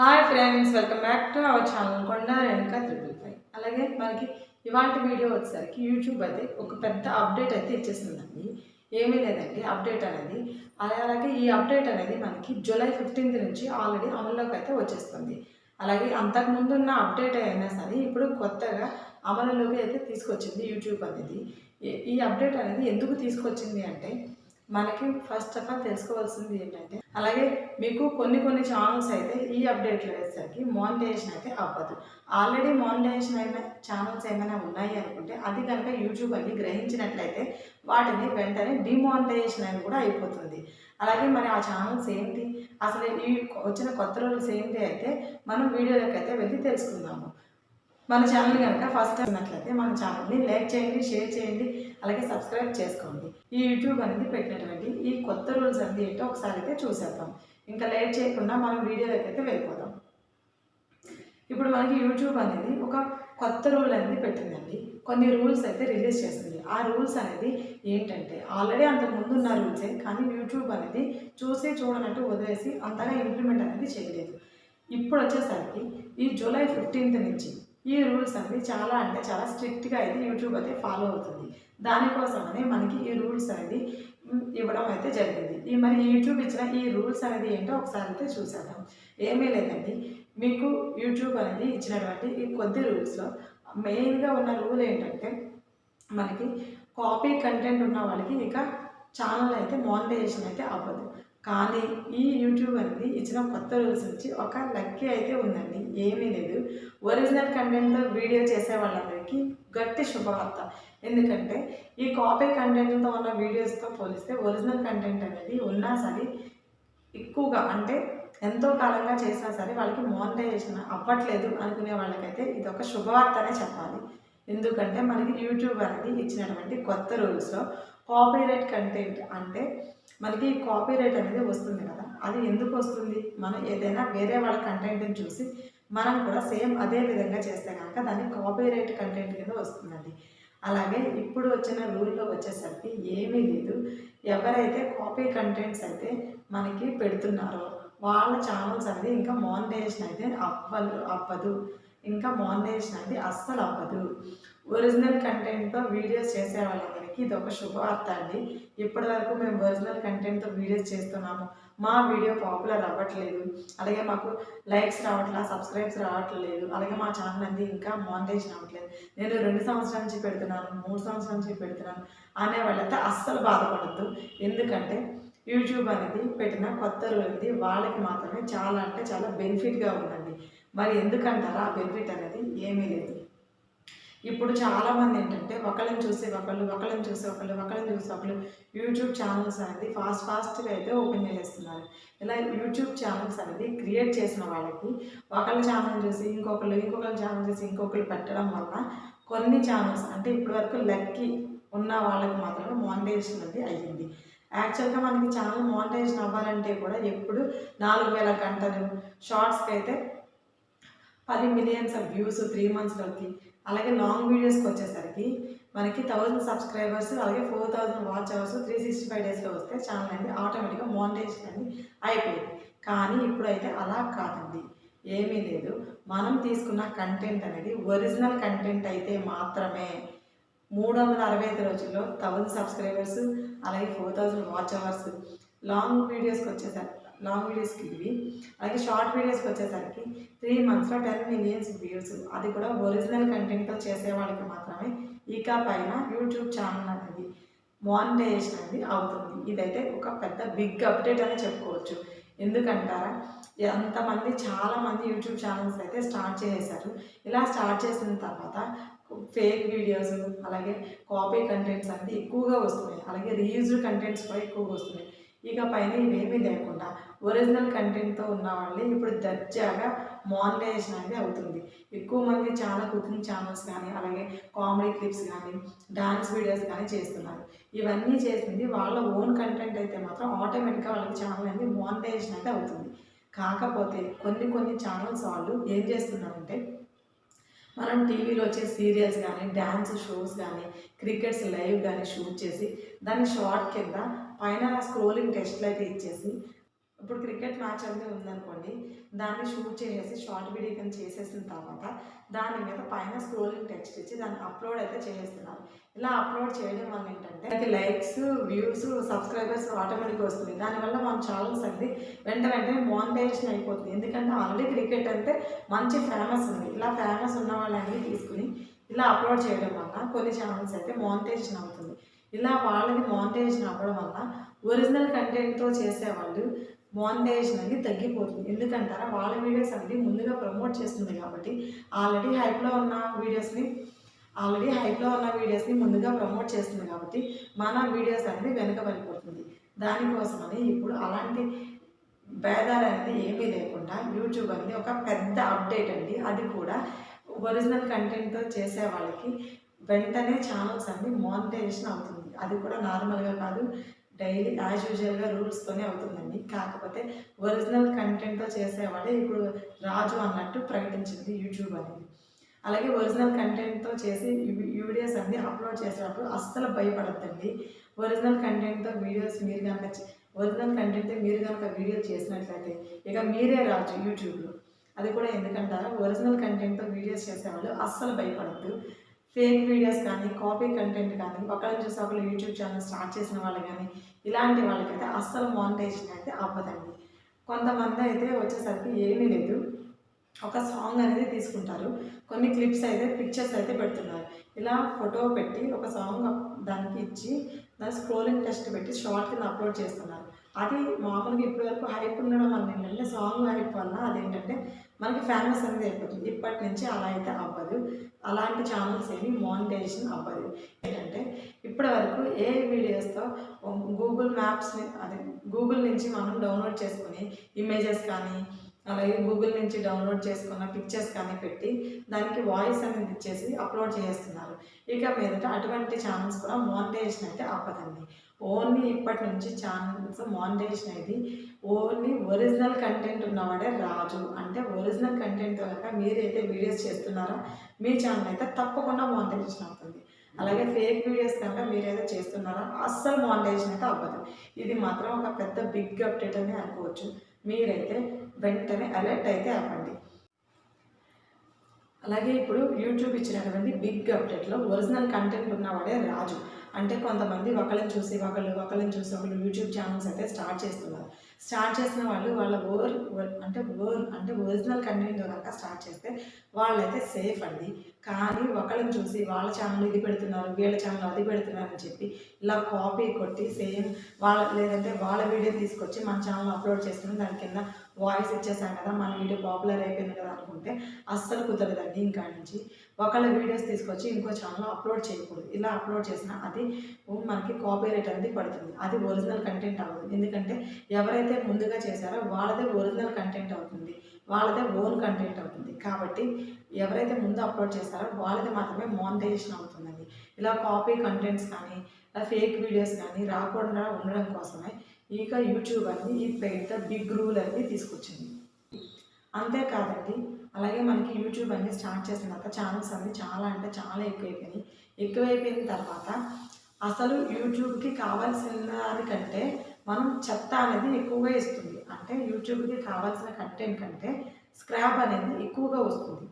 Hi friends welcome back to our channel కొండ వెనుక triple five అలాగే మనకి ఇవాంటి వీడియో వచ్చేసరికి యూట్యూబ్ అయితే ఒక పెద్ద అప్డేట్ అయితే ఇచ్చేసిందండి. ఏమీ లేదండి అప్డేట్ అనేది. అలాగే ఈ అప్డేట్ అనేది మనకి జూలై ఫిఫ్టీన్త్ నుంచి ఆల్రెడీ అమల్లోకి అయితే వచ్చేస్తుంది. అలాగే అంతకుముందు ఉన్న అప్డేట్ అయినా సరే ఇప్పుడు కొత్తగా అమలులోకి అయితే తీసుకొచ్చింది యూట్యూబ్ అనేది. ఈ అప్డేట్ అనేది ఎందుకు తీసుకొచ్చింది అంటే మనకి ఫస్ట్ ఆఫ్ ఆల్ తెలుసుకోవాల్సింది ఏంటంటే అలాగే మీకు కొన్ని కొన్ని ఛానల్స్ అయితే ఈ అప్డేట్లు వేసరికి మానిటైజేషన్ అయితే అవ్వదు. ఆల్రెడీ మానిటైజేషన్ అయిన ఛానల్స్ ఏమైనా ఉన్నాయి అనుకుంటే అది కనుక యూట్యూబ్ అని గ్రహించినట్లయితే వాటిని వెంటనే డిమానిటైజేషన్ అని కూడా అయిపోతుంది. అలాగే మరి ఆ ఛానల్స్ ఏంటి? అసలు ఈ వచ్చిన కొత్త రూల్స్ ఏంటి అయితే మనం వీడియోలోకి అయితే వెళ్ళి తెలుసుకుందాము. మన ఛానల్ కనుక ఫస్ట్ ఉన్నట్లయితే మన ఛానల్ని లైక్ చేయండి షేర్ చేయండి అలాగే సబ్స్క్రైబ్ చేసుకోండి. ఈ యూట్యూబ్ అనేది పెట్టినటువంటి ఈ కొత్త రూల్స్ అనేది ఏంటో ఒకసారి అయితే చూసేద్దాం. ఇంకా లేట్ చేయకుండా మనం వీడియోలోకి అయితే వెళ్ళిపోదాం. ఇప్పుడు మనకి యూట్యూబ్ అనేది ఒక కొత్త రూల్ అనేది పెట్టిందండి. కొన్ని రూల్స్ అయితే రిలీజ్ చేసింది. ఆ రూల్స్ అనేది ఏంటంటే ఆల్రెడీ అంతకు ముందు ఉన్న రూల్సే కానీ యూట్యూబ్ అనేది చూసి చూడనట్టు వదిలేసి అంతగా ఇంప్లిమెంట్ అనేది చేయలేదు. ఇప్పుడు వచ్చేసరికి ఈ జూలై ఫిఫ్టీన్త్ నుంచి ఈ రూల్స్ అనేది చాలా అంటే చాలా స్ట్రిక్ట్గా అయితే యూట్యూబ్ అయితే ఫాలో అవుతుంది. దానికోసమనే మనకి ఈ రూల్స్ అనేది ఇవ్వడం అయితే జరిగింది. ఈ మరి యూట్యూబ్ ఇచ్చిన ఈ రూల్స్ అనేది ఏంటో ఒకసారి అయితే చూసేద్దాం. ఏమీ లేదండి. మీకు యూట్యూబ్ అనేది ఇచ్చినటువంటి ఈ కొద్ది రూల్స్లో మెయిన్గా ఉన్న రూల్ ఏంటంటే మనకి కాపీ కంటెంట్ ఉన్న వాళ్ళకి ఇక ఛానల్ అయితే మానిటైజేషన్ అయితే అవ్వదు. కానీ ఈ యూట్యూబ్ అనేది ఇచ్చిన కొత్త రూల్స్ వచ్చి ఒక లక్కీ అయితే ఉందండి. ఏమీ లేదు. ఒరిజినల్ కంటెంట్తో వీడియో చేసే వాళ్ళందరికీ గట్టి శుభవార్త. ఎందుకంటే ఈ కాపీ కంటెంట్తో ఉన్న వీడియోస్తో పోలిస్తే ఒరిజినల్ కంటెంట్ అనేది ఉన్నా సరే ఎక్కువగా అంటే ఎంతో కాలంగా చేసినా సరే వాళ్ళకి మానిటైజేషన్ అవ్వట్లేదు అనుకునే వాళ్ళకైతే ఇది ఒక శుభవార్తనే చెప్పాలి. ఎందుకంటే మనకి యూట్యూబ్ అనేది ఇచ్చినటువంటి కొత్త రూల్స్లో కాపీరైట్ కంటెంట్ అంటే మనకి కాపీరైట్ అనేది వస్తుంది కదా. అది ఎందుకు వస్తుంది? మనం ఏదైనా వేరే వాళ్ళ కంటెంట్ని చూసి మనం కూడా సేమ్ అదే విధంగా చేస్తే కనుక దాన్ని కాపీరైట్ కంటెంట్ కింద వస్తుందండి. అలాగే ఇప్పుడు వచ్చిన రూల్లో వచ్చేసరికి ఏమీ లేదు. ఎవరైతే కాపీ కంటెంట్స్ అయితే మనకి పెడుతున్నారో వాళ్ళ ఛానల్స్ అనేది ఇంకా మానిటైజేషన్ అయితే అవ్వదు అవ్వదు. ఇంకా మానిటైజేషన్ అనేది అస్సలు అవ్వదు. ఒరిజినల్ కంటెంట్తో వీడియోస్ చేసే వాళ్ళందరికీ ఇది ఒక శుభవార్త అండి. ఇప్పటి వరకు మేము ఒరిజినల్ కంటెంట్తో వీడియోస్ చేస్తున్నాము. మా వీడియో పాపులర్ అవ్వట్లేదు. అలాగే మాకు లైక్స్ రావట్లా సబ్స్క్రైబ్స్ రావట్లేదు. అలాగే మా ఛానల్ అనేది ఇంకా మానిటైజేషన్ అవ్వట్లేదు. నేను రెండు సంవత్సరాల నుంచి పెడుతున్నాను మూడు సంవత్సరాల నుంచి పెడుతున్నాను అనే వాళ్ళైతే అస్సలు బాధపడద్దు. ఎందుకంటే యూట్యూబ్ అనేది పెట్టిన కొత్త రూల్ వాళ్ళకి మాత్రమే చాలా అంటే చాలా బెనిఫిట్గా ఉందండి. మరి ఎందుకంటారా? ఆ బెనిఫిట్ అనేది ఏమీ లేదు. ఇప్పుడు చాలామంది ఏంటంటే ఒకళ్ళని చూసి ఒకళ్ళు ఒకళ్ళని చూసి ఒకళ్ళు ఒకళ్ళని చూసి ఒకళ్ళు యూట్యూబ్ ఛానల్స్ అనేది ఫాస్ట్ ఫాస్ట్గా అయితే ఓపెన్ చేసేస్తున్నారు. ఇలా యూట్యూబ్ ఛానల్స్ అనేది క్రియేట్ చేసిన వాళ్ళకి ఒకళ్ళ ఛానల్ చూసి ఇంకొకళ్ళు ఇంకొకళ్ళ ఛానల్ చూసి ఇంకొకళ్ళు పెట్టడం వల్ల కొన్ని ఛానల్స్ అంటే ఇప్పటి వరకు లక్కి ఉన్న వాళ్ళకి మాత్రమే మానిటైజేషన్ అనేది అయ్యింది. యాక్చువల్గా మనకి ఛానల్ మానిటైజేషన్ అవ్వాలంటే కూడా ఎప్పుడు నాలుగు వేల గంటలు షార్ట్స్కి అయితే పది మిలియన్స్ ఆఫ్ వ్యూస్ త్రీ మంత్స్లోకి అలాగే లాంగ్ వీడియోస్కి వచ్చేసరికి మనకి థౌజండ్ సబ్స్క్రైబర్స్ అలాగే four thousand watch hours three sixty five డేస్లో వస్తే ఛానల్ అనేది ఆటోమేటిక్గా మానిటైజేషన్ అనేది అయిపోయింది. కానీ ఇప్పుడైతే అలా కాదండి. ఏమీ లేదు. మనం తీసుకున్న కంటెంట్ అనేది ఒరిజినల్ కంటెంట్ అయితే మాత్రమే మూడు వందల అరవై ఐదు రోజుల్లో థౌజండ్ సబ్స్క్రైబర్స్ అలాగే four thousand watch hours long వీడియోస్కి వచ్చేసరికి లాంగ్ వీడియోస్కి ఇవి. అలాగే షార్ట్ వీడియోస్కి వచ్చేసరికి త్రీ మంత్స్లో టెన్ మిలియన్స్ వ్యూస్ అది కూడా ఒరిజినల్ కంటెంట్తో చేసే వాళ్ళకి మాత్రమే. ఈకా పైన యూట్యూబ్ ఛానల్ అనేది మానిటైజేషన్ అనేది అవుతుంది. ఇదైతే ఒక పెద్ద బిగ్ అప్డేట్ అని చెప్పుకోవచ్చు. ఎందుకంటారా? అంతమంది చాలామంది యూట్యూబ్ ఛానల్స్ అయితే స్టార్ట్ చేసేసారు ఇలా స్టార్ట్ చేసిన తర్వాత ఫేక్ వీడియోస్ అలాగే కాపీ కంటెంట్స్ అనేది ఎక్కువగా వస్తున్నాయి. అలాగే రీయూజ్డ్ కంటెంట్స్ కూడా ఎక్కువగా వస్తున్నాయి. ఇక పైన ఇవేమీ లేకుండా ఒరిజినల్ కంటెంట్తో ఉన్న వాళ్ళే ఇప్పుడు దర్జాగా మానిటైజేషన్ అనేది అవుతుంది. ఎక్కువ మంది చాలా కుకింగ్ ఛానల్స్ కానీ అలాగే కామెడీ క్లిప్స్ కానీ డాన్స్ వీడియోస్ కానీ చేస్తున్నారు. ఇవన్నీ చేసింది వాళ్ళ ఓన్ కంటెంట్ అయితే మాత్రం ఆటోమేటిక్గా వాళ్ళకి ఛానల్ అనేది మానిటైజేషన్ అయితే అవుతుంది. కాకపోతే కొన్ని కొన్ని ఛానల్స్ వాళ్ళు ఏం చేస్తున్నారంటే మనం టీవీలో వచ్చే సీరియల్స్ కానీ డ్యాన్స్ షోస్ కానీ క్రికెట్స్ లైవ్ కానీ షూట్ చేసి దాన్ని షార్ట్ కింద పైన స్క్రోలింగ్ టెస్ట్లు అయితే ఇచ్చేసి ఇప్పుడు క్రికెట్ మ్యాచ్ అనేది ఉందనుకోండి దాన్ని షూట్ చేసేసి షార్ట్ వీడియో కింద చేసేసిన తర్వాత దాని మీద పైన స్క్రోలింగ్ టెక్స్ట్ ఇచ్చి దాన్ని అప్లోడ్ అయితే చేసేస్తున్నారు. ఇలా అప్లోడ్ చేయడం వల్ల ఏంటంటే అది లైక్స్ వ్యూస్ సబ్స్క్రైబర్స్ ఆటోమేటిక్గా వస్తుంది. దానివల్ల మన ఛానల్స్ అనేది వెంట వెంటనే మోనిటైజేషన్ అయిపోతుంది. ఎందుకంటే ఆల్రెడీ క్రికెట్ అంటే మంచి ఫేమస్ ఉంది. ఇలా ఫేమస్ ఉన్న వాళ్ళని తీసుకుని ఇలా అప్లోడ్ చేయడం వల్ల కొన్ని ఛానల్స్ అయితే మోనిటైజేషన్ అవుతుంది. ఇలా వాళ్ళది మోనిటైజేషన్ అవ్వడం వల్ల ఒరిజినల్ కంటెంట్తో చేసేవాళ్ళు మోనిటైజేషన్ అనేది తగ్గిపోతుంది. ఎందుకంటారా? వాళ్ళ వీడియోస్ అనేది ముందుగా ప్రమోట్ చేస్తుంది కాబట్టి ఆల్రెడీ హైప్లో ఉన్న వీడియోస్ని ఆల్రెడీ హైప్లో ఉన్న వీడియోస్ని ముందుగా ప్రమోట్ చేస్తుంది కాబట్టి మన వీడియోస్ అనేది వెనకబడిపోతుంది. దానికోసమని ఇప్పుడు అలాంటి భేదాలు అనేది ఏమీ లేకుండా యూట్యూబ్ అనేది ఒక పెద్ద అప్డేట్ అండి. అది కూడా ఒరిజినల్ కంటెంట్తో చేసే వాళ్ళకి వెంటనే ఛానల్స్ అన్ని మానిటైజేషన్ అవుతుంది. అది కూడా నార్మల్గా కాదు. డైలీ యాజ్ యూజువల్గా రూల్స్తోనే అవుతుందండి. కాకపోతే ఒరిజినల్ కంటెంట్తో చేసేవాడే ఇప్పుడు రాజు అన్నట్టు ప్రకటించింది యూట్యూబ్ అనేది. అలాగే ఒరిజినల్ కంటెంట్తో చేసి వీడియోస్ అన్ని అప్లోడ్ చేసేటప్పుడు అస్సలు భయపడద్దండి. ఒరిజినల్ కంటెంట్తో వీడియోస్ మీరు కనుక ఒరిజినల్ కంటెంట్తో మీరు కనుక వీడియో చేసినట్లయితే ఇక మీరే రాజు యూట్యూబ్లో అది కూడా ఎందుకంటారా? ఒరిజినల్ కంటెంట్తో వీడియోస్ చేసేవాళ్ళు అస్సలు భయపడద్దు. ఫేక్ వీడియోస్ కానీ కాపీ కంటెంట్ కానీ ఒకళ్ళని చూసి ఒకళ్ళు యూట్యూబ్ ఛానల్ స్టార్ట్ చేసిన వాళ్ళు కానీ ఇలాంటి వాళ్ళకైతే అస్సలు మానిటైజేషన్ అయితే అవ్వదండి. కొంతమంది అయితే వచ్చేసరికి ఏమీ లేదు. ఒక సాంగ్ అనేది తీసుకుంటారు. కొన్ని క్లిప్స్ అయితే పిక్చర్స్ అయితే పెడుతున్నారు. ఇలా ఫోటో పెట్టి ఒక సాంగ్ దానికి ఇచ్చి దాని స్క్రోలింగ్ టెస్ట్ పెట్టి షార్ట్ కింద అప్లోడ్ చేస్తున్నారు. అది మామూలుగా ఇప్పటివరకు హైప్ ఉండడం వల్ల ఏంటంటే సాంగ్ హైప్ వల్ల అదేంటంటే మనకి ఫేమస్ అనేది అయిపోతుంది. ఇప్పటి నుంచి అలా అయితే అవ్వదు. అలాంటి ఛానల్స్ ఏమి మానిటైజేషన్ అవ్వదు. ఏంటంటే ఇప్పటి వరకు ఏ వీడియోస్తో గూగుల్ మ్యాప్స్ని అదే గూగుల్ నుంచి మనం డౌన్లోడ్ చేసుకుని ఇమేజెస్ కానీ అలాగే గూగుల్ నుంచి డౌన్లోడ్ చేసుకున్న పిక్చర్స్ కానీ పెట్టి దానికి వాయిస్ అనేది ఇచ్చేసి అప్లోడ్ చేస్తున్నారు. ఇక మీదట అటువంటి ఛానల్స్ కూడా మానిటైజేషన్ అయితే అవ్వదండి. ఓన్లీ ఇప్పటి నుంచి ఛానల్స్ మానిటైజేషన్ అయితే ఓన్లీ ఒరిజినల్ కంటెంట్ ఉన్నవాడే రాజు. అంటే ఒరిజినల్ కంటెంట్ కనుక మీరైతే వీడియోస్ చేస్తున్నారా మీ ఛానల్ అయితే తప్పకుండా మానిటైజేషన్ అవుతుంది. అలాగే ఫేక్ వీడియోస్ కనుక మీరైతే చేస్తున్నారా అస్సలు మానిటైజేషన్ అయితే అవ్వదు. ఇది మాత్రం ఒక పెద్ద బిగ్ అప్డేట్ అని అనుకోవచ్చు. మీరైతే వెంటనే అలర్ట్ అయితే అవ్వండి. అలాగే ఇప్పుడు యూట్యూబ్ ఇచ్చినటువంటి బిగ్ అప్డేట్లో ఒరిజినల్ కంటెంట్ ఉన్నవాడే రాజు. అంటే కొంతమంది ఒకళ్ళని చూసి ఒకళ్ళు ఒకళ్ళని చూసి ఒకళ్ళు యూట్యూబ్ ఛానల్స్ అయితే స్టార్ట్ చేస్తున్నారు. స్టార్ట్ చేసిన వాళ్ళు వాళ్ళ ఓర్ అంటే ఓర్ అంటే ఒరిజినల్ కంటెంట్ కనుక స్టార్ట్ చేస్తే వాళ్ళైతే సేఫ్ అండి. కానీ ఒకళ్ళని చూసి వాళ్ళ ఛానల్ ఇది పెడుతున్నారు వీళ్ళ ఛానల్ అది పెడుతున్నారు అని చెప్పి ఇలా కాపీ కొట్టి సేమ్ వాళ్ళ లేదంటే వాళ్ళ వీడియో తీసుకొచ్చి మన ఛానల్ అప్లోడ్ చేస్తున్నాం దాని కింద వాయిస్ ఇచ్చేసాం కదా మన వీడియో పాపులర్ అయిపోయింది కదా అనుకుంటే అస్సలు కుదరదండి ఇంకా నుంచి. ఒకళ్ళ వీడియోస్ తీసుకొచ్చి ఇంకో ఛానల్ అప్లోడ్ చేయకూడదు. ఇలా అప్లోడ్ చేసినా అది మనకి కాపీ రేట్ అనేది పడుతుంది. అది ఒరిజినల్ కంటెంట్ అవ్వదు. ఎందుకంటే ఎవరైతే ముందుగా చేశారో వాళ్ళదే ఒరిజినల్ కంటెంట్ అవుతుంది. వాళ్ళదే ఓన్ కంటెంట్ అవుతుంది. కాబట్టి ఎవరైతే ముందు అప్లోడ్ చేస్తారో వాళ్ళది మాత్రమే మానిటైజేషన్ అవుతుందండి. ఇలా కాపీ కంటెంట్స్ కానీ ఫేక్ వీడియోస్ కానీ రాకుండా ఉండడం కోసమే ఇక యూట్యూబ్ అనేది ఈ పెద్ద బిగ్ రూల్ అనేది తీసుకొచ్చింది. అంతేకాదండి అలాగే మనకి యూట్యూబ్ అనేది స్టార్ట్ చేసిన తర్వాత ఛానల్స్ అన్ని చాలా అంటే చాలా ఎక్కువైపోయినాయి. ఎక్కువైపోయిన తర్వాత అసలు యూట్యూబ్కి కావాల్సిన దానికంటే మనం చెత్త అనేది ఎక్కువగా ఇస్తుంది. అంటే యూట్యూబ్కి కావాల్సిన కంటెంట్ కంటే స్క్రాప్ అనేది ఎక్కువగా వస్తుంది.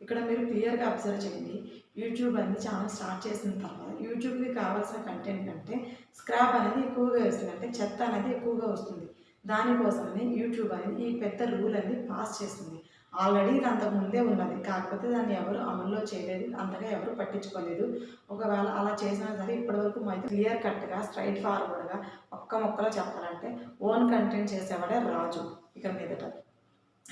ఇక్కడ మీరు క్లియర్గా అబ్జర్వ్ చేయండి. యూట్యూబ్ అనేది ఛానల్ స్టార్ట్ చేసిన తర్వాత యూట్యూబ్కి కావాల్సిన కంటెంట్ కంటే స్క్రాప్ అనేది ఎక్కువగా వస్తుంది. అంటే చెత్త అనేది ఎక్కువగా వస్తుంది. దానికోసమని యూట్యూబ్ అనేది ఈ పెద్ద రూల్ అనేది పాస్ చేసింది ఆల్రెడీ ఇది అంతకుముందే ఉన్నది. కాకపోతే దాన్ని ఎవరు అమల్లో చేయలేదు. అంతగా ఎవరు పట్టించుకోలేదు. ఒకవేళ అలా చేసినా సరే ఇప్పటివరకు అయితే క్లియర్ కట్గా స్ట్రైట్ ఫార్వర్డ్గా ఒక్క మొక్కలో చెప్పాలంటే ఓన్ కంటెంట్ చేసేవాడే రాజు ఇక మీదట.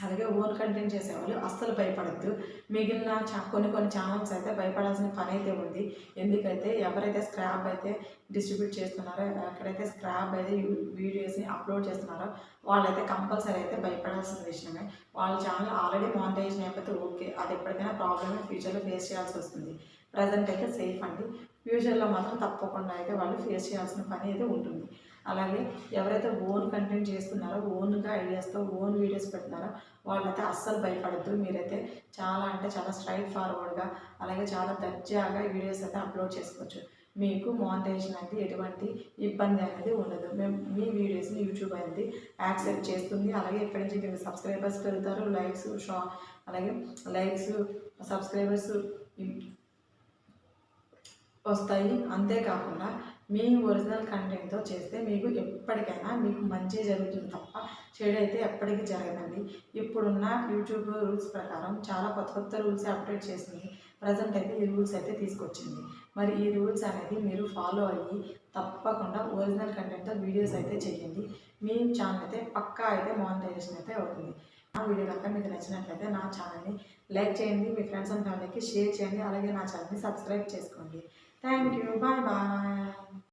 అలాగే ఓన్ కంటెంట్ చేసేవాళ్ళు అస్సలు భయపడద్దు. మిగిలిన చా కొన్ని కొన్ని ఛానల్స్ అయితే భయపడాల్సిన పని అయితే ఉంది. ఎందుకైతే ఎవరైతే స్క్రాప్ అయితే డిస్ట్రిబ్యూట్ చేస్తున్నారో ఎక్కడైతే స్క్రాప్ అయితే వీడియోస్ని అప్లోడ్ చేస్తున్నారో వాళ్ళైతే కంపల్సరీ అయితే భయపడాల్సిన విషయమే. వాళ్ళ ఛానల్ ఆల్రెడీ మానిటైజేషన్ అయిపోతే ఓకే. అది ఎప్పటికైనా ప్రాబ్లమ్. ఫ్యూచర్లో ఫేస్ చేయాల్సి వస్తుంది. ప్రజెంట్ అయితే సేఫ్ అండి. ఫ్యూచర్లో మాత్రం తప్పకుండా అయితే వాళ్ళు ఫేస్ చేయాల్సిన పని అయితే ఉంటుంది. అలాగే ఎవరైతే ఓన్ కంటెంట్ చేస్తున్నారో ఓన్గా ఐడియాస్తో ఓన్ వీడియోస్ పెడుతున్నారో వాళ్ళైతే అస్సలు భయపడద్దు. మీరైతే చాలా అంటే చాలా స్ట్రైట్ ఫార్వర్డ్గా అలాగే చాలా దర్జాగా వీడియోస్ అయితే అప్లోడ్ చేసుకోవచ్చు. మీకు మానిటైజేషన్ అనేది ఎటువంటి ఇబ్బంది అనేది ఉండదు. మేము మీ వీడియోస్ని యూట్యూబ్ అనేది యాక్సెప్ట్ చేస్తుంది. అలాగే ఇక్కడి నుంచి మీకు సబ్స్క్రైబర్స్ పెరుగుతారు లైక్స్ షా అలాగే లైక్స్ సబ్స్క్రైబర్స్ వస్తాయి. అంతేకాకుండా మీ ఒరిజినల్ కంటెంట్తో చేస్తే మీకు ఎప్పటికైనా మీకు మంచి జరుగుతుంది తప్ప చెడు అయితే ఎప్పటికీ జరగదండి. ఇప్పుడున్న యూట్యూబ్ రూల్స్ ప్రకారం చాలా కొత్త కొత్త రూల్స్ అప్డేట్ చేసింది. ప్రజెంట్ అయితే ఈ రూల్స్ అయితే తీసుకొచ్చింది. మరి ఈ రూల్స్ అనేది మీరు ఫాలో అయ్యి తప్పకుండా ఒరిజినల్ కంటెంట్తో వీడియోస్ అయితే చేయండి. మీ ఛానల్ అయితే పక్కా అయితే మానిటైజేషన్ అయితే అవుతుంది. నా వీడియో కనుక మీకు నచ్చినట్లయితే నా ఛానల్ని లైక్ చేయండి మీ ఫ్రెండ్స్ అండ్ ఫ్యామిలీకి షేర్ చేయండి అలాగే నా ఛానల్ని సబ్స్క్రైబ్ చేసుకోండి. Thank you bye bye